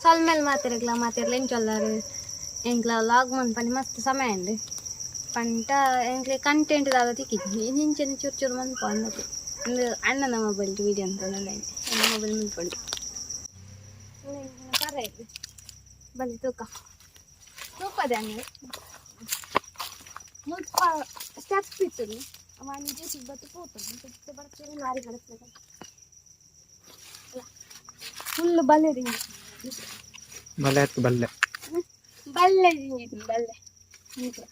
సొల్మేలు మాతిరగల మాతిరలు ఏం చల్లారు ఇంట్లో లాగ్ మన పని మస్తు సమయం అండి పంట ఇంట్లో కంటెంట్ దాకా తిక్కింది నుంచి ಚೂರು ಚೂರು ಮಂದಿ ಬಂದದ್ದು ಒಂದು ಅಣ್ಣನ ಮೊಬೈಲ್ ವೀಡಿಯೋ ಅಂತ ನನ್ನ ಅಣ್ಣ ಮೊಬೈಲ್ ಮುಂದ್ಕೊಂಡು ಕರೆ ಇದೆ ಬನ್ನಿ ತೂಕ ತೂಕದೆ ಅಣ್ಣ ಮುಲ್ಪ ಸ್ಟೆಪ್ ಇತ್ತು ಅವನು ಜೇಸಿ ಬತ್ತು ಪೋತಾನೆ ಮತ್ತೆ ಬರ್ತೀನಿ ಲಾರಿ ಕಳಿಸ್ಬೇಕು ಫುಲ್ ಬಲೆ ರಿಂಗ್ ಬಲ್ಲೆ ಹತ್ತು ಬಲ್ಲೆ ಬಲ್ಲೆ ರಿಂಗ್ ಬಲ್ಲೆ ಹೀಗೆ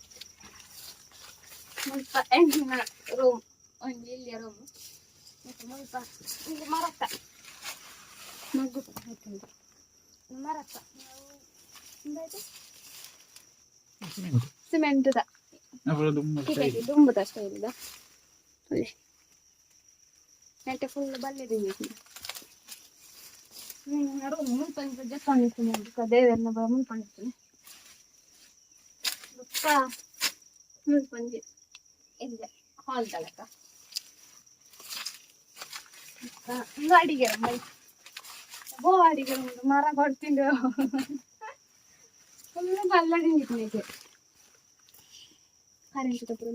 ಮುಲ್ಪ ಎಂಟಿನ ರೂಮ್ ಒಂದು ಇಲ್ಲಿಯ ರೂಮ್ ಮತ್ತೆ ಮುಲ್ಪ ಇಲ್ಲಿ ಮರತ್ತ ಮಗ್ಗುತ್ತ ಆಯ್ತಂತ ಮರತ್ತ ಎಂದಾಯ್ತು ಸಿಮೆಂಟ್ದ ಟಿಕೆಟ್ ದುಂಬುದ ಅಷ್ಟೇ ಇರುದ ಅಲ್ಲಿ ನೆಟ್ಟೆ ಫುಲ್ ಬಲ್ಲೆ ರಿಂಗ್ ರೂಮ್ ಮುನ್ಪಂಚ ಜಪ್ಪ ದೇವರನ್ನ ಬರ ಮುನ್ಪಂಡಿರ್ತೀನಿ ಬುಕ್ಕ ಮುನ್ಪಂಜಿ ಇದೆ ಹಾಲ್ ತಳಕ ಒಂದು ಅಡಿಗೆ ಮೈ ಬೋ ಅಡಿಗೆ ಉಂಟು ಮರ ಕೊಡ್ತಿದ್ದು ಫುಲ್ ಬಲ್ಲಡಿಗೆ ಕರೆಂಟ್ ತಪ್ಪು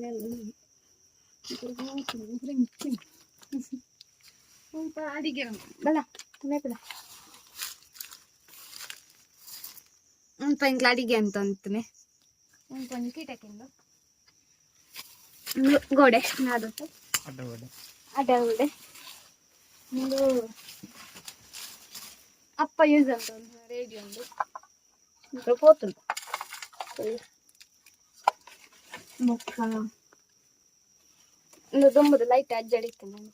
ಸ್ವಲ್ಪ ಅಡಿಗೆ ಅಂತ ಅಂತಾನೆ ಪಂಚ ಕೀಟಕ್ಕಿಂದು ಗೋಡೆ ನಾದತ್ತು ಅಡ್ಡ ಗೋಡೆ ಅಡ್ಡ ಗೋಡೆ ಒಂದು ಅಪ್ಪ ಯೂಸ್ ಅಂತ ಒಂದು ರೇಡಿಯೋ ಒಂದು ಪೋತುಂಟು ಬೊಕ್ಕ ಒಂದು ದೊಂಬದ ಲೈಟ್ ಅಜ್ಜಡಿತ್ತು ನಾನು.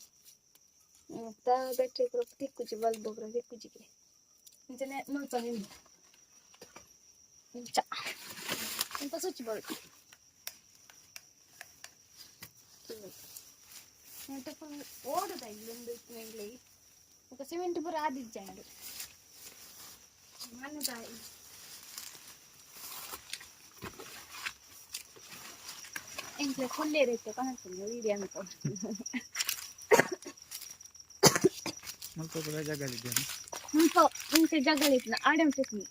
ಮತ್ತೆ ಬ್ಯಾಟ್ರಿ ತಿಕ್ಕುಜಿ ಬಲ್ಬ್ ಕೂಡ ತಿಕ್ಕುಜಿಗೆ ಮುಂಚೆನೆ ಮುಲ್ಪ ನಿಂದು ಇಂಚ ಇಂತ ಸ್ವಿಚ್ ಬೋರ್ಡ್ ಮತ್ತೆ ಫುಲ್ ಓಡುದ ಇಲ್ಲೊಂದು ಮೇಲೆ ఒక సిమెంట్ పూర ఆదిచ్చాడు మన్నుతాయి ఇంట్లో ఫుల్ ఏదైతే కొనుక్కుంది వీడియో అనుకో ಮುಲ್ಪ ಕೂಡ ಜಾಗ ಇದ್ದೇನೆ ఇంకో ఇంకో జగ్గలు ఇట్లా ఆడేం చేసింది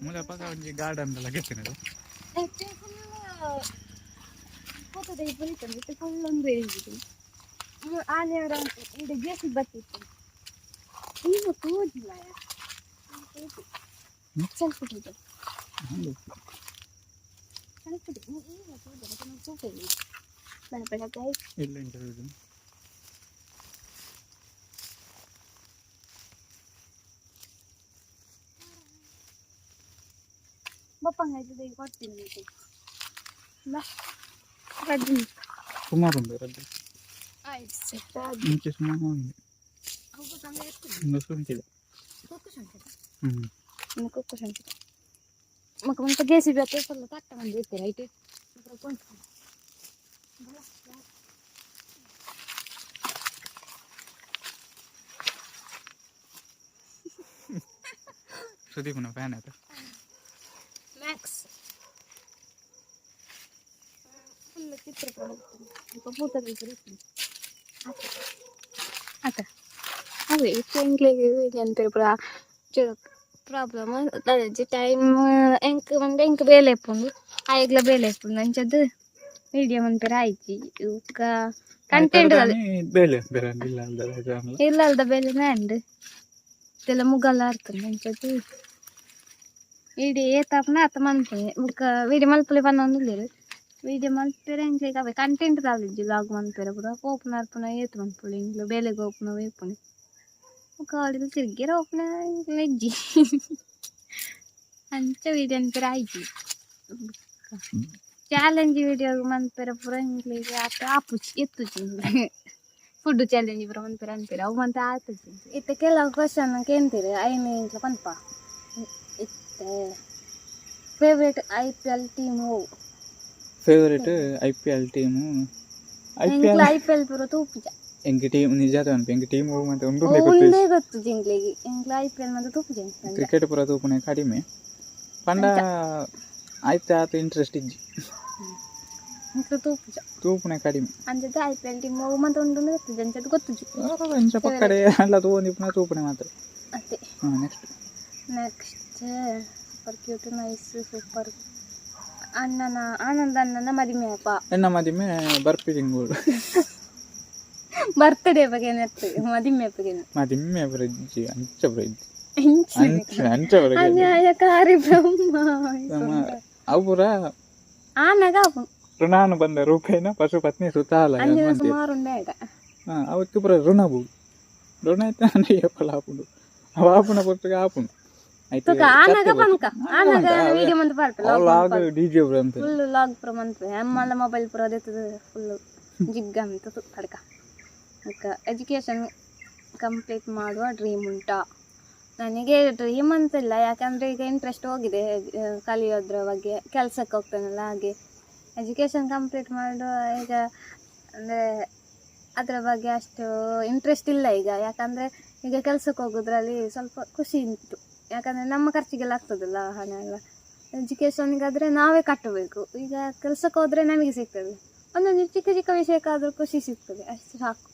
ಮೂಲ ಪಕ್ಕ ಒಂಜಿ ಗಾರ್ಡನ್ ಎಲ್ಲ ಕೆತ್ತಿನದು ಫುಲ್ ಫೋಟೋ ತೆಗಿತು ಮತ್ತೆ ಫುಲ್ ಒಂದು ಹೇಳಿದ್ದು ಆನೆಯವರ ಇದು ಜೇಸಿ ಬರ್ತಿತ್ತು. ಈಗ ತೋಜಿಲ್ಲ ಸ್ವಲ್ಪ ಇದೆ. ಸ್ವಲ್ಪ ತೋಜಿಲ್ಲ ಇದೆ ಬೆಳಗ್ಗೆ ಇಲ್ಲ ಇಂಟರ್ವ್ಯೂ ಬಪ್ಪಂಗ ಇದು ಈಗ ಕೊಡ್ತೀನಿ ಇದು ಬಾ ರಜನಿ ಸುಮಾರು ಉಂಟು ರದ್ದು ಆಯ್ತು ಸರ್ ಮುಂಚೆ ಸುಮಾರು ಉಂಟು ಹೋಗು ಸಮಯ ಇರ್ತದೆ ಒಂದು ಸುಂಟಿದೆ ಕುಕ್ಕು ಸಂತೆ ಹ್ಞೂ ಇನ್ನು ಕುಕ್ಕು ಸಂತೆ ಮಕ್ಕ ಮುಂಚೆ ಜೇಸಿ ಬೇಕು ಸ್ವಲ್ಪ ತಟ್ಟ ಬಂದು ಇರ್ತೀರ ಐಟು ಸುದೀಪನ ಫ್ಯಾನ್ ಆಯ್ತು ஸ்நாக்ஸ் ಅದ ಅದೇ ಹೆಂಗ್ಲಿಗೆ ಏನು ಪ್ರಾ ಪ್ರಾಬ್ಲಮ್ ಅದೇ ಟೈಮ್ ಎಂಕ್ ಒಂದು ಎಂಕ್ ಬೇಲೆ ಇಪ್ಪುಂಡು ಆಯ್ಗ್ಲ ಬೇಲೆ ಇಪ್ಪುಂಡು ಅಂಚದ್ದು ಮೀಡಿಯಂ ಒಂದು ಪೇರ ಆಯ್ತು ಇವಕ್ಕ ಕಂಟೆಂಟ್ ಬೇಲೆ ಇಲ್ಲಲ್ದ ಬೇಲೆನೇ ಅಂಡ್ ಇದೆಲ್ಲ ಮುಗಲ್ಲ ಇರ್ತದೆ ಅಂಚದ್ದು వీడి ఏ తప్పన అత్తమంటే ఒక వీడి మలుపులు పని లేదు వీడి మలుపులు ఏం చేయకపోయి కంటెంట్ రాలేదు లాగు మనుపులు కూడా ఓపెన్ అర్పణ ఏత మనుపులు ఇంట్లో బేలేగా ఓపెన్ వేపుని ఒక వాడికి తిరిగి ఓపెన్ వెజ్జి అంత వీడి అనిపి రాయి ಚಾಲೆಂಜ್ ವಿಡಿಯೋ ಮನ್ಪಿರ ಪುರ ಇಂಗ್ಲಿಗೆ ಆತ ಆಪುಚಿ ಎತ್ತು ಚಿಂತೆ ಫುಡ್ ಚಾಲೆಂಜ್ ಪುರ ಮನ್ಪಿರ ಅನ್ಪಿರ ಅವು ಮಂತ ಆತು ಚಿಂತೆ ಇತ್ತ ಕೆಲವು ಕ್ವಶನ್ ಕೇಂತೀರಿ ಐನು ಇಂಟ್ಲ ಪನ್ಪ ಇತ್ತೆ favourite I P L team favourite I P L team I P L I P L ಪೂರ ತೂಪಿಜ ಎಂಗೆ ಟೀಮ್ ನಿಜ ಅನ್ಪಿ ಎಂಗೆ ಟೀಮ್ ಮತ್ತೆ ಒಂದು ಒಂದೇ ಗೊತ್ತು ಜಿಂಗ್ಲಿಗೆ. ಎಂಗ್ಲ ಐ ಪಿ ಎಲ್ ಮತ್ತೆ ತೂಪು ಜಿಂಗ್ ಕ್ರಿಕೆಟ್ ಪೂರ ತೂಪುನೆ ಕಡಿಮೆ. ಪಂಡ ಆಯ್ತು ಆತ ಇಂಟ್ರೆಸ್ಟ್ ಇಜ್ಜಿ? ತೂಪುನೆ ಕಡಿಮೆ. ಅಂಜದ ಐ ಪಿ ಎಲ್ ಟೀಮ್ ಹೋಗಿ ಮತ್ತೆ ಒಂದು ಗೊತ್ತು ಜಂಚದ ಗೊತ್ತು ಜಿ ಪಕ್ಕಡೆ ಎಲ್ಲ ತೂಂದಿಪ್ಪುನ ತೂಪುನೆ ಮಾತ್ರ. ಅತ್ತೆ. ಹಾಂ next next super cute nice super ಅಣ್ಣನ ಆನಂದ ಅಣ್ಣನ ಮದುವೆ ಅಪ್ಪ ಎನ್ನ ಮದಿಮೆ ಬರ್ಪಿ ತಿಂಗಳು ಬರ್ತ್ಡೇ ಬಗ್ಗೆ ನೆತ್ತು ಮದುವೆ ಬಗ್ಗೆ ಮದಿಮೆ ಬ್ರಿಡ್ಜ್ ಅಂಚ ಬ್ರಿಡ್ಜ್ ಇಂಚು ಅಂಚ ಅಂಚ ಬ್ರಿಡ್ಜ್ ಅನ್ಯಾಯಕಾರಿ ಬ್ರಹ್ಮ ಅವು ಪೂರ ಆನಗ ಅವು ಋಣಾನು ಬಂದ ರೂಪೇನ ಪಶು ಪತ್ನಿ ಸುತಾಲ ಅಂಜಿನ ಸುಮಾರು ಉಂಡೆ ಆಯ್ತ ಹಾ ಅವಕ್ಕೆ ಪೂರ ಋಣ ಬು ಋಣ ಐತೆ ಅಂದ್ರೆ ಏಪಲ ಆಪುಂಡು ಅವ ಆಪುನ ಪುಸ್ತಕ ಆಪುಂಡು ಆಯ್ತು ತುಕ ಆನಗ ಪನ್ಕ ಆನಗ ವಿಡಿಯೋ ಮಂತ್ ಅಂತ ಫುಲ್ ಲಾಗ್ ಪುರ ಮಂತ್ ಮೊಬೈಲ್ ಪುರ ಅದೆತ್ತದ ಫುಲ್ ಜಿಗ್ಗ ಅಂತ ಅಕ್ಕ ಎಜುಕೇಶನ್ ಕಂಪ್ಲೀಟ್ ಮಾಡುವ ಡ್ರೀಮ್ ಉಂಟಾ. ನನಗೆ ಡ್ರೀಮ್ ಅಂತಿಲ್ಲ ಯಾಕಂದ್ರೆ ಈಗ ಇಂಟ್ರೆಸ್ಟ್ ಹೋಗಿದೆ ಕಲಿಯೋದ್ರ ಬಗ್ಗೆ ಕೆಲಸಕ್ಕೆ ಹೋಗ್ತಾನಲ್ಲ ಹಾಗೆ. ಎಜುಕೇಶನ್ ಕಂಪ್ಲೀಟ್ ಮಾಡುವ ಈಗ ಅಂದ್ರೆ ಅದರ ಬಗ್ಗೆ ಅಷ್ಟು ಇಂಟ್ರೆಸ್ಟ್ ಇಲ್ಲ ಈಗ. ಯಾಕಂದ್ರೆ ಈಗ ಕೆಲಸಕ್ಕೆ ಹೋಗೋದ್ರಲ್ಲಿ ಸ್ವಲ್ಪ ಖುಷಿ ಉಂಟು ಯಾಕಂದರೆ ನಮ್ಮ ಖರ್ಚಿಗೆಲ್ಲ ಆಗ್ತದಲ್ಲ ಹಣ ಎಲ್ಲ ಎಜುಕೇಷನ್ಗಾದರೆ ನಾವೇ ಕಟ್ಟಬೇಕು ಈಗ ಕೆಲಸಕ್ಕೆ ಹೋದರೆ ನಮಗೆ ಸಿಗ್ತದೆ ಒಂದೊಂದು ಚಿಕ್ಕ ಚಿಕ್ಕ ವಿಷಯಕ್ಕಾದರೂ ಖುಷಿ ಸಿಗ್ತದೆ ಅಷ್ಟು ಸಾಕು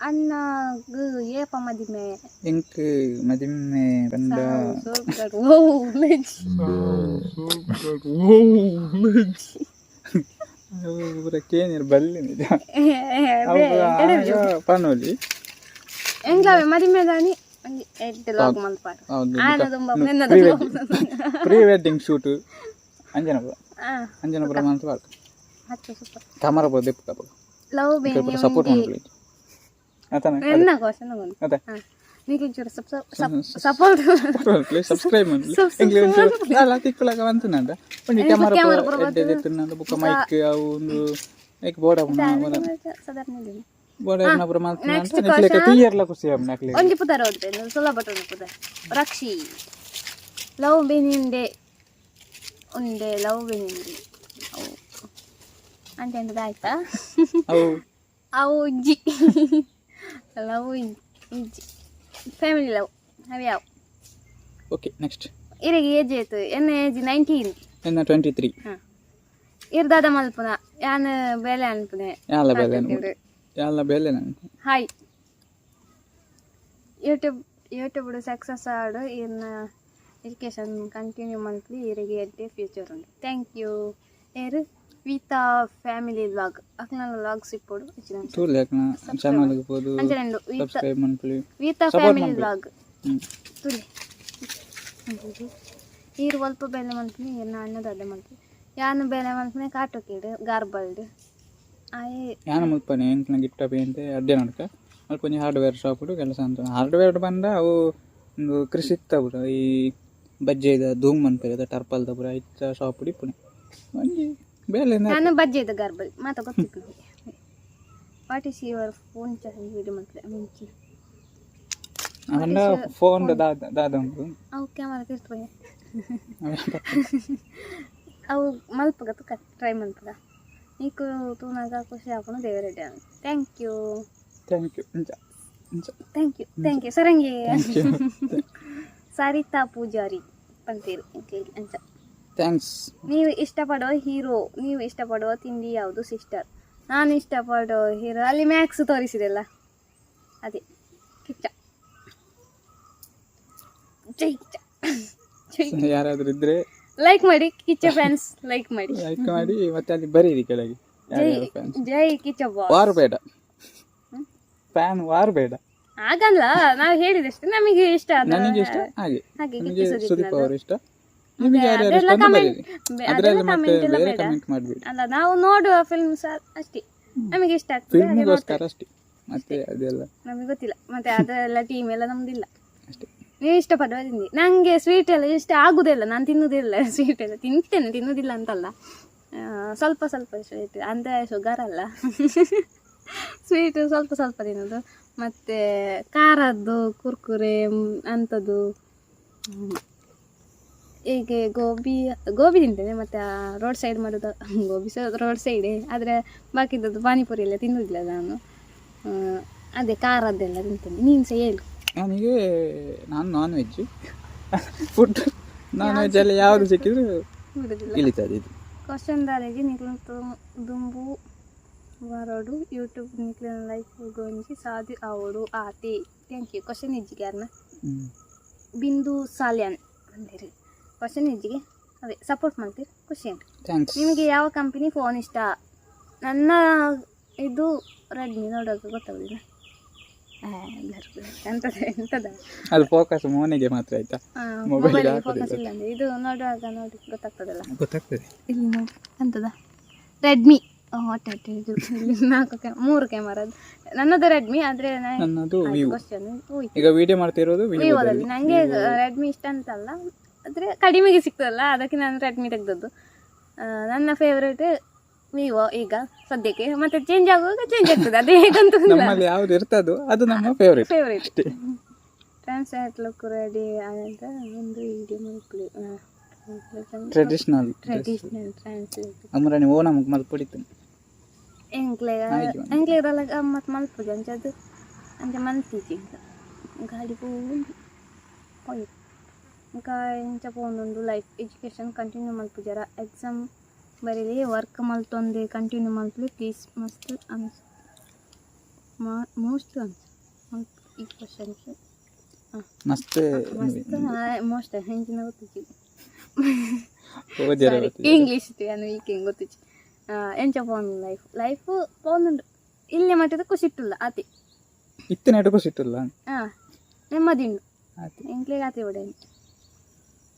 ಅಣ್ಣ ಗು ಏಪ ಮದಿಮೆ ಎಂಕ್ ಮದಿಮೆ ಬಂದ ಕೇನಿರ್ ಬಲ್ಲಿ ಪನೋಲಿ ಎಂಗ್ಲಾವೆ ಮದಿಮೆ ದಾನಿ? ಒಂಜಿ ಎಡ್ಡೆ ಲಾಗ್ ಮಲ್ಪಾರ ಹೌದು ಆನ ತುಂಬ ನೆನ್ನದ pre wedding shoot Anjanapura. Anjanapura ಅಂತ ಪಾರ್ಕ್ ಹತ್ತು ಸೂಪರ್ ದೆಪ್ಪು ಲವ್ ಪೂರ ಸಪೋರ್ಟ್ ಮಾಡ್ಕೊಳ್ಳಿ ಆತನ ಎನ್ನ ಕೋಶನ ಅದೇ ಚೂರು ಸಪೋರ್ಟ್ ಪ್ಲೀಸ್ ಸಬ್ಸ್ಕ್ರೈಬ್ ಮಂತ್ಲಿ ಒಂದು ಕ್ಯಾಮರಾ ಎಡ್ಡೆ ಎತ್ತನಂದ ಬುಕ್ಕ ಮೈಕ್ ಅವು ಒಂದು ಬೋರ್ಡ್ ಸಾಧಾರಣ ಬೋರ್ಡ್ ಆಪುನ ಪುರ ಮಾಡ್ತೀನಿ ಅಂತ ನೆಕ್ಲೆಕ ತೀಯರ್ಲ ಖುಷಿ ಆಪುನ ನೆಕ್ಲೆ ಒಂಜಿ ಪುದರ ಓದ್ತೆ ಸುಲಭ ಪುದರ ರಕ್ಷಿ ಲವ್ ಬೆನಿಂಡೆ ಉಂಡೆ ಲವ್ ಬೆನಿಂಡೆ ಅವು ಅಂತ ಎಂಟದ ಆಯ್ತಾ ಅವು ಅವು ಇಜ್ಜಿ ಲವ್ ಇಜ್ಜಿ ಫ್ಯಾಮಿಲಿ ಲವ್ ಅವು ಯಾವ ಓಕೆ ನೆಕ್ಸ್ಟ್ ಇರಿಗೆ ಏಜ್ ಆಯ್ತು ಎನ್ನ ಏಜ್ ನೈನ್ಟೀನ್ ಎನ್ನ ಟ್ವೆಂಟಿ ತ್ರೀ ಹಾಂ ಇರ್ದಾದ ಮಲ್ಪುನ ಯಾನ್ ಬೇಲೆ ಅನ್ಪುನೆ ಯಾಲ ಬೇಲೆ ಯಾಲ ಬೇಲೆ ನಾನು ಹಾಯ್ ಯೂಟ್ಯೂಬ್ ಯೂಟ್ಯೂಬ್ ಸಕ್ಸಸ್ ಆಡು ಇನ್ ಎಜುಕೇಷನ್ ಕಂಟಿನ್ಯೂ ಮಂತ್ಲಿ ಇರಿಗೆ ಎಡ್ಡೆ ಫ್ಯೂಚರ್ ಉಂಟು. ಥ್ಯಾಂಕ್ ಯು ಏರು ವಿತಾ ಫ್ಯಾಮಿಲಿ ವ್ಲಾಗ್ ಅಕ್ನ ವ್ಲಾಗ್ಸ್ ಇಪ್ಪೋಡು ತೂರ್ಲಿ ಯಾಕನ ಚಾನಲ್ ಅಂಚನೆಂಡು ವಿತಾ ಸಬ್ಸ್ಕ್ರೈಬ್ ಮಾಡ್ಕೊಳ್ಳಿ. ವಿತಾ ಫ್ಯಾಮಿಲಿ. ವ್ಲಾಗ್ ತೂರ್ಲಿ. ಈರು ಒಲ್ಪ ಬೆಲೆ ಮಂತ್ಲಿ ಎನ್ನ ಅಣ್ಣದ ಅದೇ ಮಲ್ಪನೆ ಯಾನು ಬೆಲೆ ಮಲ್ಪನೆ ಕಾಟೋಕೇಡು ಗಾರ್ಬಲ್ಡ್ ಆಯೆ ಯಾನ ಮುಲ್ಪನೆ ಎಂಕ್ನ ಗಿಫ್ಟ್ ಅಪಿ ಅಂತ ಅಡ್ಡೆ ನಡ್ಕ. ಅಲ್ಲಿ ಕೊಂಚ ಹಾರ್ಡ್ವೇರ್ ಶಾಪ್ ಕೆಲಸ ಅಂತ. ಹಾರ್ಡ್ವೇರ್ ಬಂದ ಅವು ಒಂದು ಕೃಷಿ ಪುರ. ಈ ಬಜ್ಜೆದ ಧೂಮ್ ಅನ್ಪೇದ ಟರ್ಪಲ್ ಪುರ. ಇತ್ತ ಶಾಪ್ ಇಪ್ಪುನೆ ಒಂಜಿ ಬೇಲೆ ನಾನು ಬಜ್ಜೆದ ಗಾರ್ಬಲ್. ಮಾತ ಗೊತ್ತಿತ್ತು what is your phone charge video ಮತ್ತೆ ಮುಂಚೆ ಅಂಡ ಫೋನ್ ದಾದ ದಾದ ಉಂಟು. ಅವು ಕ್ಯಾಮರಾ ತಿರ್ಸ್ಬೋದು ಅವೆ ಮಲ್ಪಗತ್ತು ಟ್ರೈ ಮಲ್ಪಗ. ತೂನಾಗ ಖುಷಿ ಹಾಕೊಂಡು ದೇವರೆಡ್ಡೆ thank you thank you thank you thank you ಸರಂಗಿ Sarita Pujari ಅಂತೀರು ಅಂತ ಥ್ಯಾಂಕ್ಸ್ ನೀವು ಇಷ್ಟಪಡೋ ಹೀರೋ ನೀವು ಇಷ್ಟಪಡೋ ತಿಂಡಿ ಯಾವುದು ಸಿಸ್ಟರ್ ನಾನು ಇಷ್ಟಪಡೋ ಹೀರೋ ಅಲ್ಲಿ ಮ್ಯಾಕ್ಸ್ ತೋರಿಸಿದೆಲ್ಲ ಅದೇ ಕಿಚ್ಚ ಜೈ ಕಿಚ್ಚ ಯಾರಾದ್ರೂ ಇದ್ರೆ ಲೈಕ್ ಮಾಡಿ ಕಿಚ್ಚ ಫ್ಯಾನ್ಸ್ ಲೈಕ್ ಮಾಡಿ. ಲೈಕ್ ಮಾಡಿ ಮತ್ತೆ ಅಲ್ಲಿ ಬರೀರಿ ಕೆಳಗೆ. ಜೈ ಜೈ ಕಿಚ್ಚ ಬಾಸ್ ವಾರ್ ಬೇಡ. ಫ್ಯಾನ್ ವಾರ್ ಬೇಡ. ಆಗಲ್ಲ ನಾವು ಹೇಳಿದಷ್ಟೇ ನಮಗೆ ಇಷ್ಟ ಆದ ನನಗೆ ಇಷ್ಟ? ಹಾಗೆ. ಹಾಗೆ ನನಗೆ ಕಿಚ್ಚ ಸುದೀಪ್ ಅವರು ಇಷ್ಟ? ನಿಮಗೆ ನಿಮಗೆ ಯಾರ್ಯಾರು ಇಷ್ಟ? ಅಂತ ಬರೀರಿ. ಅದರಲ್ಲಿ ಮತ್ತೆ ಬೇರೆ. ಕಮೆಂಟ್ ಮಾಡಬೇಡಿ. ಅಲ್ಲ ನಾವು ನೋಡುವ ಫಿಲ್ಮ್ಸ್ ಅಷ್ಟೇ. ನಮಗೆ ಇಷ್ಟ ಆಗ್ತದೆ. ಫಿಲ್ಮ್ಗೋಸ್ಕರ ಅಷ್ಟೇ. ಮತ್ತೆ ಅದೆಲ್ಲ. ನಮಗೆ ಗೊತ್ತಿಲ್ಲ. ಮತ್ತೆ ಅದೆಲ್ಲ ಟೀಮ್ ಎಲ್ಲ ನಮ್ದಿಲ್ಲ. ಅಷ್ಟೇ. ನೀವು ಇಷ್ಟಪಡುವ ತಿಂಡಿ ನನಗೆ ಸ್ವೀಟ್ ಎಲ್ಲ ಇಷ್ಟ ಆಗುದಿಲ್ಲ, ನಾನು ತಿನ್ನುವುದಿಲ್ಲ ಸ್ವೀಟ್ ಎಲ್ಲ. ತಿಂತೇನೆ ತಿನ್ನುವುದಿಲ್ಲ ಅಂತಲ್ಲ. ಸ್ವಲ್ಪ ಸ್ವಲ್ಪ ಸ್ವೀಟ್ ಅಂದರೆ ಶುಗರ್ ಅಲ್ಲ. ಸ್ವೀಟ್ ಸ್ವಲ್ಪ ಸ್ವಲ್ಪ ತಿನ್ನೋದು. ಮತ್ತು ಖಾರದ್ದು, ಕುರ್ಕುರೆ ಅಂಥದ್ದು. ಹೀಗೆ ಗೋಬಿ ಗೋಬಿ ತಿಂತೇನೆ, ಮತ್ತು ರೋಡ್ ಸೈಡ್ ಮಾಡೋದು, ಗೋಬಿ ಸಹ ರೋಡ್ ಸೈಡೇ ಆದರೆ ಬಾಕಿದ್ದದ್ದು ಪಾನಿಪುರಿ ಎಲ್ಲ ತಿನ್ನೋದಿಲ್ಲ ನಾನು. ಅದೇ ಖಾರದ್ದೆಲ್ಲ ತಿಂತೇನೆ. ನೀನು ಸಹ ಹೇಳು ನನಗೆ ನಾನು non veg food non veg ಅಲ್ಲಿ ಯಾವುದು ಸಿಕ್ಕಿದ್ರು ಇಳಿತದೆ ಇದು. ಕ್ವಶನ್ ದಾರಿಗೆ ನಿಕ್ಲಿನ ದುಂಬು ಬರೋಡು ಯೂಟ್ಯೂಬ್ ನಿಕ್ಲಿನ ಲೈಫ್ ಗೊಂಜಿ ಸಾಧಿ ಅವಳು ಆತಿ. ಥ್ಯಾಂಕ್ ಯು ಕ್ವಶನ್ ಇಜ್ಜಿಗೆ ಹ್ಮ್. ಬಿಂದು ಸಾಲ್ಯಾನ್ ಅಂದಿರಿ. ಕ್ವಶನ್ ಇಜ್ಜಿಗೆ ಅದೇ ಸಪೋರ್ಟ್ ಮಾಡ್ತೀರಿ? ಖುಷಿ ಉಂಟು ನಿಮಗೆ ಯಾವ ಕಂಪನಿ ಫೋನ್ ಇಷ್ಟ? ನನ್ನ ಇದು ರೆಡ್ಮಿ ನೋಡೋಕೆ ಗೊತ್ತಾಗುದಿಲ್ಲ. ಅದು ಫೋಕಸ್ ಮೋನಿಗೆ ಮಾತ್ರ ಆಯ್ತಾ? ಮೊಬೈಲ್ ಫೋಕಸ್ ಇಲ್ಲ ಅಂದ್ರೆ. ಇದು ನೋಡುವಾಗ ನೋಡಿ ಗೊತ್ತಾಗ್ತದಲ್ಲ? ಗೊತ್ತಾಗ್ತದೆ. ಇಲ್ಲಿ ನೋಡಿ ಎಂತದ? ರೆಡ್ಮಿ ಹೊಟ್ಟೆ ಇದು ನಾಲ್ಕು ಮೂರು ಕ್ಯಾಮರದ್ದು ನನ್ನದು ರೆಡ್ಮಿ ಆದ್ರೆ ನನ್ನದು ಕ್ವಶನ್ ಈಗ ವಿಡಿಯೋ ಮಾಡ್ತಿರೋದು ವಿವೋದಲ್ಲಿ ನಂಗೆ ನನಗೆ ರೆಡ್ಮಿ ಇಷ್ಟ ಅಂತಲ್ಲ ಆದರೆ ಕಡಿಮೆಗೆ ಸಿಗ್ತದಲ್ಲ ಅದಕ್ಕೆ ನಾನು ರೆಡ್ಮಿ ತೆಗ್ದದ್ದು. ನನ್ನ ಫೇವ್ರೇಟ್ ವಿವೋ ಈಗ ಸದ್ಯಕ್ಕೆ ಮತ್ತೆ ಚೇಂಜ್ ಆಗುವಾಗ ಚೇಂಜ್ ಆಗ್ತದೆ. ಅದೇ ಹೇಗಂತ ನಮ್ಮಲ್ಲಿ ಯಾವ್ದು ಇರ್ತದೋ ಅದು ನಮ್ಮ ಫೇವ್ರೇಟ್ ಫೇವ್ರೇಟ್ ಅಷ್ಟೇ. ಟ್ರಾನ್ಸ್ಲೇಟ್ ಲುಕ್ ರೆಡಿ ಅಂತ ಒಂದು ಮಾಡ್ಕೊಳ್ಳಿ. ಟ್ರೆಡಿಷನಲ್ ಟ್ರೆಡಿಷನಲ್ ಟ್ರಾನ್ಸ್ಲೇಟ್ ಅಮ್ಮರಾಣಿ ಓ ನಮಗೆ ಮಲ್ಪಡಿತ್ತು ಎಂಕ್ಲೆ ಆಯ್ತು. ಮತ್ತೆ ಮಲ್ಪುಜ ಅಂಚದು ಅಂಚ ಮಲ್ತಿಜಿ ಗಾಡಿ ಪೋಂದು ಹೋಯ್ತು. ಇಂಕ ಎಂಚ ಪೋಂದೊಂದು ಲೈಫ್ ಎಜುಕೇಶನ್ ಕಂಟಿನ್ಯೂ ಮಲ್ಪುಜರ ಎಕ್ಸಾಮ್ ಬರೀಲಿ ವರ್ಕ್ ಮಲ್ತೊಂದು ಕಂಟಿನ್ಯೂ ಮಲ್ತಲಿ ಪ್ಲೀಸ್ ಮಸ್ತ್ ಅನ್ಸ್ ಮೋಸ್ಟ್ ಅನ್ಸ್ ಮಲ್ತ್ ಈ ಕ್ವಶನ್ ಮಸ್ತ್ ಮೋಸ್ಟ್ ಹೆಂಚಿನ ಇಂಗ್ಲಿಷ್ ಇಂಗ್ಲೀಷ್ ನಾನು ಈಕೆ ಗೊತ್ತಿಜ್ಜಿ ಎಂಚ ಪೋಂದು ಲೈಫ್ ಲೈಫ್ ಪೋಂದುಂಡು ಇಲ್ಲೇ ಮಟ್ಟದ ಖುಷಿಟ್ಟಿಲ್ಲ ಆತಿ. ಇತ್ತಿನ ಖುಷಿ ಸಿಟ್ಟಿಲ್ಲ. ಹಾಂ ನೆಮ್ಮದಿ ಉಂಡು ಎಂಕ್ಲೆಗ್ ಆತಿ ಬೋಡೇನಿ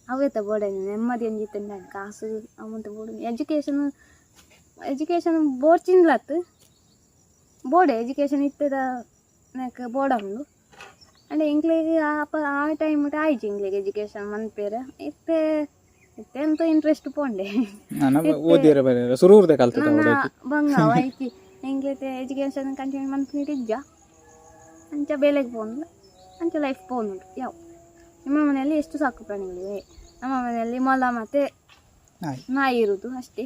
ಅವೇತ ಬೋಡೇನಿ ನೆಮ್ಮದಿ ಅಂಜಿತ್ತಂಡ ಕಾಸು ಅವಂತ ಬೋಡೇನಿ ಎಜುಕೇಷನ್ ಎಜುಕೇಷನ್ ಬೋರ್ಚಿಂದ್ಲತ್ ಬೋಡೆ ಎಜುಕೇಷನ್ ಇತ್ತದ ನಾಕ ಬೋಡ ಉಂಡು ಅಂಡ್ ಎಂಕ್ಲೆಗ್ ಆ ಪ- ಆ ಟೈಮ್ ಆಯ್ತು ಎಂಕ್ಲೆಗ್ ಎಜುಕೇಷನ್ ಮನ್ಪೇರ ಇತ್ತೆ ಇತ್ತೆ ಅಂತ ಇಂಟ್ರೆಸ್ಟ್ ಪೋಂಡೆ. ಬಂಗ ಐತಿ ಎಂಗ್ಲೈತೆ ಎಜುಕೇಷನ್ ಕಂಟಿನ್ಯೂ ಮನ್ಪಿಟ್ಟಿದ್ಜ ಅಂಚ ಬೇಲೆಗೆ ಪೋನು ಅಂಚ ಲೈಫ್ ಪೋನು ಯಾವ? ನಿಮ್ಮ ಮನೆಯಲ್ಲಿ ಎಷ್ಟು ಸಾಕು ಪ್ರಾಣಿಗಳಿವೆ? ನಮ್ಮ ಮನೆಯಲ್ಲಿ ಮೊಲ ಮತ್ತೆ ನಾಯಿ. ಇರುವುದು ಅಷ್ಟೇ.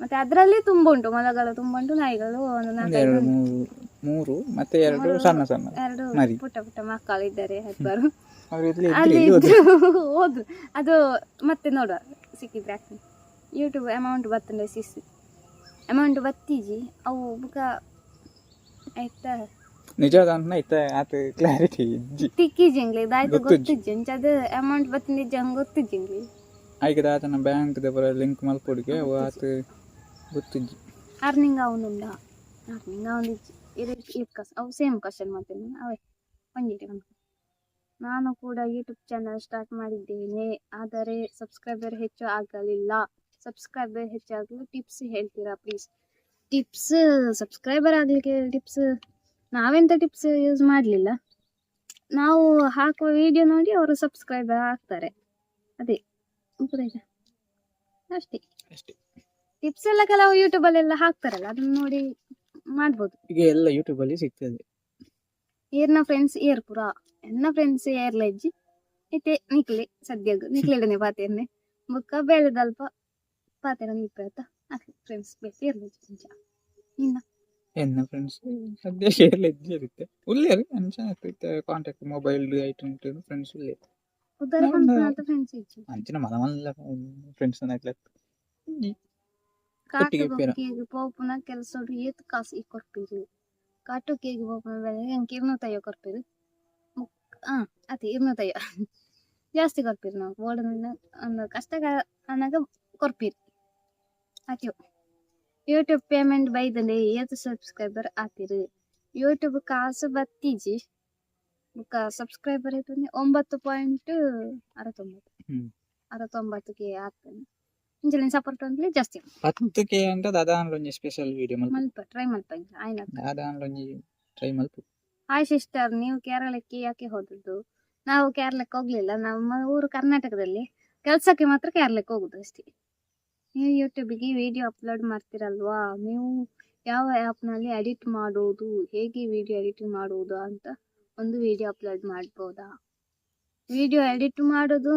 ಮತ್ತೆ ಅದರಲ್ಲಿ ತುಂಬ ಉಂಟು ಮೊಲಗಳು ತುಂಬ ಉಂಟು ನಾಯಿಗಳು ಒಂದು ನಾಲ್ಕೈದು ಮೂರು ಮತ್ತೆ ಎರಡು ಸಣ್ಣ ಸಣ್ಣ ಎರಡು. ಪುಟ್ಟ ಪುಟ್ಟ ಮಕ್ಕಳು ಇದ್ದಾರೆ ಇಲ್ಲಿ ಅಲ್ಲಿ ಹೋದ್ರು. ಓದು. ಅದು ಮತ್ತೆ ನೋಡುವ ಸಿಕ್ಕಿದ್ರೆ ಆಗ್ತದೆ ಯೂಟ್ಯೂಬ್ ಅಮೌಂಟ್ ಬರ್ತಂಡೆ ಸಿಸ್. ಅಮೌಂಟ್ ಬತ್ತೀಜಿ ಅವು ಬುಕ್ಕ ಆಯ್ತಾ? ನಿಜವಾದ ಅಂತ ಐತ ಆತ ಕ್ಲಾರಿಟಿ ಇಜ್ಜಿ ತಿಕ್ಕಿಜಿಂಗ್ಲಿ ದಾಯ್ತು ಗೊತ್ತಿಜ್ಜಿ. ಅದು ಅಮೌಂಟ್ ಬತ್ತಿಂದಿಜ್ಜ ಹಂಗೆ ಗೊತ್ತಿಜ್ಜಿಂಗ್ಲಿ ಆಯ್ಕೆ ಆತನ ಬ್ಯಾಂಕ್ ಬರ ಲಿಂಕ್ ಮಲ್ಪೊಡಿಗೆ ಅವು ಆತ ಗೊತ್ತಿಜ್ಜಿ ಅರ್ನಿಂಗ್ ಅವನುಂಡ ಅರ್ನಿಂಗ್ ಅವನಿಜ್ಜಿ ಇದು ಇದು ಕಸ ಅವು ಸೇಮ್ ಕ್ವಶನ್ ಮಾಡ್ತೇನೆ ಅವೇ ಒಂದಿಟ್ಟು ಒಂದು ನಾನು ಕೂಡ ಯೂಟ್ಯೂಬ್ ಚಾನಲ್ ಸ್ಟಾರ್ಟ್ ಮಾಡಿದ್ದೇನೆ ಆದರೆ ಸಬ್ಸ್ಕ್ರೈಬರ್ ಹೆಚ್ಚು ಆಗಲಿಲ್ಲ. ಸಬ್ಸ್ಕ್ರೈಬರ್ ಹೆಚ್ಚಾಗಲು ಟಿಪ್ಸ್ ಹೇಳ್ತೀರಾ ಪ್ಲೀಸ್ ಟಿಪ್ಸ್ ಸಬ್ಸ್ಕ್ರೈಬರ್ ಆಗಲಿಕ್ಕೆ ಟಿಪ್ಸ್ ನಾವೆಂತ ಟಿಪ್ಸ್ ಯೂಸ್ ಮಾಡಲಿಲ್ಲ. ನಾವು ಹಾಕುವ ವಿಡಿಯೋ ನೋಡಿ ಅವರು ಸಬ್ಸ್ಕ್ರೈಬರ್ ಆಗ್ತಾರೆ. ಅದೇ ಉಪದೇಶ ಅಷ್ಟೇ. ಅಷ್ಟೇ. ಟಿಪ್ಸ್ ಎಲ್ಲ ಕೆಲವು ಯೂಟ್ಯೂಬಲ್ಲೆಲ್ಲ ಹಾಕ್ತಾರಲ್ಲ ಅದನ್ನ ನೋಡಿ ಮಾಡ್ಬೋದು. ಈಗ ಎಲ್ಲ ಯೂಟ್ಯೂಬ್ ಅಲ್ಲಿ ಸಿಗ್ತದೆ. ಏರ್ನ ಫ್ರೆಂಡ್ಸ್ ಏರ್ ಪುರ ಎನ್ನ ಫ್ರೆಂಡ್ಸ್ ಏರ್ ಲೈಜ್ ಇತ್ತೆ ನಿಕ್ಲಿ ಸದ್ಯಗ್ ನಿಕ್ಲಿಡನೆ ಪಾತೆರ್ನೆ. ಮುಕ್ಕ ಬೇಳೆದಲ್ಪ ಪಾತೆರ ನಿಪ್ಪತ್ತ ಅಷ್ಟೇ ಫ್ರೆಂಡ್ಸ್ ಬೇಸಿ ಏರ್ಲೆಜ್ಜಿ ನಿನ್ನ ಎನ್ನ ಫ್ರೆಂಡ್ಸ್ ಸದ್ಯ ಶೇರ್ ಇದ್ದೇ ಇರುತ್ತೆ ಉಳ್ಳೇ ಅಂಚ ಕಾಂಟ್ಯಾಕ್ಟ್ ಮೊಬೈಲ್ ಐಟಮ್ ಫ್ರೆಂಡ್ಸ್ ಉಳ್ಳೇ ಪಂಪನಾತ ಫ್ರೆಂಡ್ಸ್ ಇಜ್ಜಿ ಅಂಚಿನ ಮನ ಮಲ್ಲ ಫ್ರೆಂಡ್ಸ್ ನಾಗ್ಲ ಕಾಟು. ಕೇಗ್ ಪೋಪುನ ಕೆಲಸ ಏತ್ ಕಾಸು ಈ ಕೊರ್ಪಿರು ಕಾಟು ಕೇಗ್ ಪೋಪುನ ಬೆಲೆ ಎಂಕ್ ಇರ್ನೂತಯ್ಯ ಕೊರ್ಪಿರು ಆ ಅತಿ ಇರ್ನೂತಯ್ಯ ಜಾಸ್ತಿ ಕೊರ್ಪಿರು ನಾವು. ಬೋರ್ಡ್ ಒಂದು ಕಷ್ಟ ಅನ್ನಾಗ ಕೊರ್ಪಿರು ಆತಿವು ಯೂಟ್ಯೂಬ್ ಪೇಮೆಂಟ್ ಬೈದಂಡೆ ಏತ್ ಸಬ್ಸ್ಕ್ರೈಬರ್ ಆತಿರಿ? ಯೂಟ್ಯೂಬ್ ಕಾಸು ಬತ್ತೀಜಿ? ಬುಕ್ಕ ಸಬ್ಸ್ಕ್ರೈಬರ್ ಐತಂದ್ರೆ ಒಂಬತ್ತು ಪಾಯಿಂಟ್ ಅರವತ್ತೊಂಬತ್ತು. ಅರವತ್ತೊಂಬತ್ತು ಕೆ ಆಗ್ತದೆ ಇಂಜಲಿನ ಸಪೋರ್ಟ್ ಅಂದ್ರೆ ಜಾಸ್ತಿ. ಹತ್ತಕ್ಕೆ ಅಂತ ದಾದಾನ್ಲ ಒಂಜಿ ಸ್ಪೆಷಲ್ ವಿಡಿಯೋ ಮಲ್ಪ. ಟ್ರೈ ಮಲ್ಪ ಆಯ್ನ ದಾದಾನ್ಲ ಒಂಜಿ ಟ್ರೈ ಮಲ್ಪ. ಹಾಯ್ ಸಿಸ್ಟರ್ ನೀವು ಕೇರಳಕ್ಕೆ ಯಾಕೆ ಹೋದದ್ದು? ನಾವು ಕೇರಳಕ್ಕೆ ಹೋಗ್ಲಿಲ್ಲ ನಮ್ಮ ಊರು ಕರ್ನಾಟಕದಲ್ಲಿ. ಕೆಲಸಕ್ಕೆ ಮಾತ್ರ ಕೇರಳಕ್ಕೆ ಹೋಗುದು ಅಷ್ಟೇ. ನೀವು ಯೂಟ್ಯೂಬಿಗೆ ವಿಡಿಯೋ ಅಪ್ಲೋಡ್ ಮಾಡ್ತೀರಲ್ವಾ? ನೀವು ಯಾವ ಆ್ಯಪ್ನಲ್ಲಿ ಎಡಿಟ್ ಮಾಡುವುದು, ಹೇಗೆ ವಿಡಿಯೋ ಎಡಿಟಿಂಗ್ ಮಾಡುವುದು ಅಂತ ಒಂದು ವಿಡಿಯೋ ಅಪ್ಲೋಡ್ ಮಾಡ್ಬೋದಾ? ವಿಡಿಯೋ ಎಡಿಟ್ ಮಾಡೋದು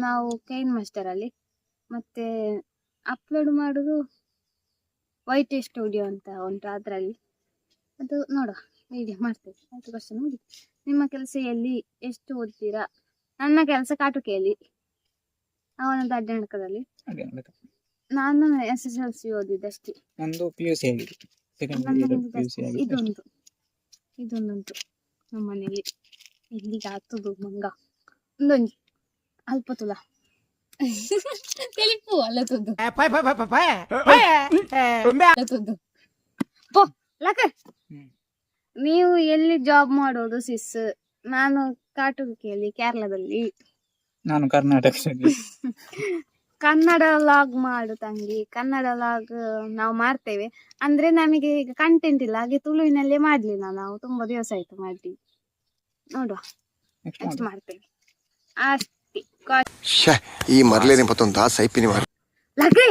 ನಾವು ಕೈನ್ ಮಾಸ್ಟರಲ್ಲಿ ಮತ್ತು ಅಪ್ಲೋಡ್ ಮಾಡೋದು ವೈಟ್ ಸ್ಟುಡಿಯೋ ಅಂತ ಉಂಟು ಅದರಲ್ಲಿ. ಅದು ನೋಡುವ ವಿಡಿಯೋ ಮಾಡ್ತೇವೆ ಆಯ್ತು ಕ್ವಶನ್ ನೋಡಿ ನಿಮ್ಮ ಕೆಲಸ ಎಲ್ಲಿ ಎಷ್ಟು ಓದ್ತೀರಾ? ನನ್ನ ಕೆಲಸ ಕಾಟುಕೆಯಲ್ಲಿ, ಅವನದ್ದು ಅಡ್ಡಾಣಕದಲ್ಲಿ ನಾನು ಎಸ್ ಎಸ್ ಎಲ್ ಸಿ ಓದಿದ್ದಷ್ಟೇ. ನಂದು ಪಿ ಯು ಸಿ ಆಗಿದೆ second year P U C ಆಗಿದೆ ಇದೊಂದು ಇದೊಂದುಂಟು ನಮ್ಮ ಮನೆಯಲ್ಲಿ ಇಲ್ಲಿಗೆ ಹತ್ತದು ಮಂಗ? ಒಂದೊಂದು ಅಲ್ಪ ತುಲ ತೆಲಿಪು ಅಲ್ಲತದ್ದು ಅಲ್ಲತದ್ದು. ಪೋ ಲಕ. ನೀವು ಎಲ್ಲಿ ಜಾಬ್ ಮಾಡೋದು ಸಿಸ್ ನಾನು ಕಾಟುಕಿಯಲ್ಲಿ ಕೇರಳದಲ್ಲಿ ನಾನು ಕರ್ನಾಟಕದಲ್ಲಿ ಕನ್ನಡ ಲಾಗ್ ಮಾಡು ತಂಗಿ. ಕನ್ನಡ ಲಾಗ್ ನಾವು ಮಾಡ್ತೇವೆ. ಅಂದ್ರೆ ನಮಗೆ ಈಗ ಕಂಟೆಂಟ್ ಇಲ್ಲ. ಹಾಗೆ ತುಳುವಿನಲ್ಲೇ ಮಾಡ್ಲಿಲ್ಲ ನಾವು. ತುಂಬಾ ದಿವಸ ಆಯ್ತು ಮಾಡಿ ನೋಡುವ. ನೆಕ್ಸ್ಟ್ ಮಾಡ್ತೇವೆ. ಅಷ್ಟೇ. ಈ ಮರ್ಲೆ ನಿಪ್ಪತ್ತೊಂದು ದಾಸ ಐಪಿನಿ ಮಾಡ ಲಗ್ರೆ